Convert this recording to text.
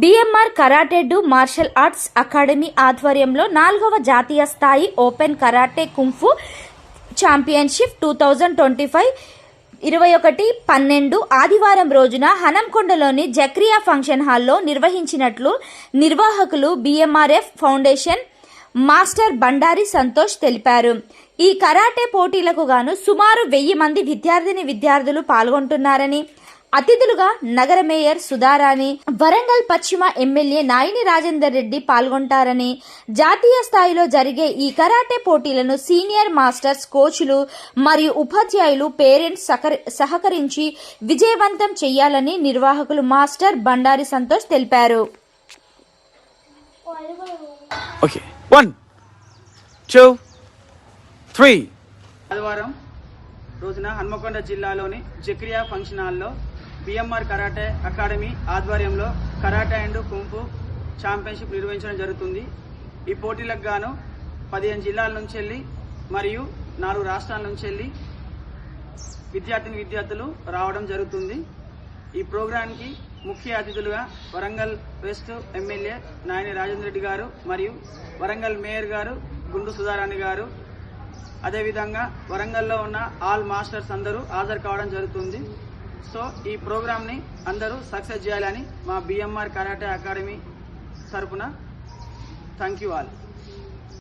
BMR కరాటెడు martial arts academy ఆధ్వర్యంలో నాలుగవ జాతీయ స్థాయి open karate kung fu championship two thousand twenty five ఇరవై ఒకటి పన్నెండు ఆదివారం రోజున హనంకొండలోని జక్రియా ఫంక్షన్ హాల్లో నిర్వహించినట్లు నిర్వాహకులు BMRF foundation master Bandari Santosh తెలిపారు. ఈ కరాటే పోటీలకు గాను సుమారు వెయ్యి మంది విద్యార్థిని విద్యార్థులు పాల్గొంటున్నారని అతిథులుగా నగర మేయర్ సుధారాణి వరంగల్ పశ్చిమ ఎమ్మెల్యే నాయిని రాజేందర్ రెడ్డి పాల్గొంటారని జాతీయ స్థాయిలో జరిగే ఈ కరాటే పోటీలను సీనియర్ మాస్టర్స్ కోచ్లు మరియు ఉపాధ్యాయులు పేరెంట్స్ సహకరి- సహకరించి విజయవంతం చేయాలని నిర్వాహకులు మాస్టర్ బండారి సంతోష్ తెలిపారు three. ఆదివారం రోజున హన్మకొండ జిల్లాలోని జక్రియా ఫంక్షన్ హాల్లో బిఎంఆర్ కరాటే అకాడమీ ఆధ్వర్యంలో karate and kung fu championship నిర్వహించడం జరుగుతుంది. ఈ పోటీలకు గాను పదిహేను జిల్లాల నుంచి వెళ్ళి మరియు నాలుగు రాష్ట్రాల నుంచి వెళ్ళి విద్యార్థిని విద్యార్థులు రావడం జరుగుతుంది. ఈ ప్రోగ్రాంకి ముఖ్య అతిథులుగా వరంగల్ వెస్ట్ ఎమ్మెల్యే నాయని రాజేంద్ర రెడ్డి గారు మరియు వరంగల్ మేయర్ గారు గుండు సుధారాణి గారు. అదేవిధంగా వరంగల్లో ఉన్న ఆల్ మాస్టర్స్ అందరూ హాజరు కావడం జరుగుతుంది. సో ఈ ప్రోగ్రామ్ని అందరూ సక్సెస్ చేయాలని మా బిఎంఆర్ కరాటే అకాడమీ తరఫున థ్యాంక్ యూ ఆల్.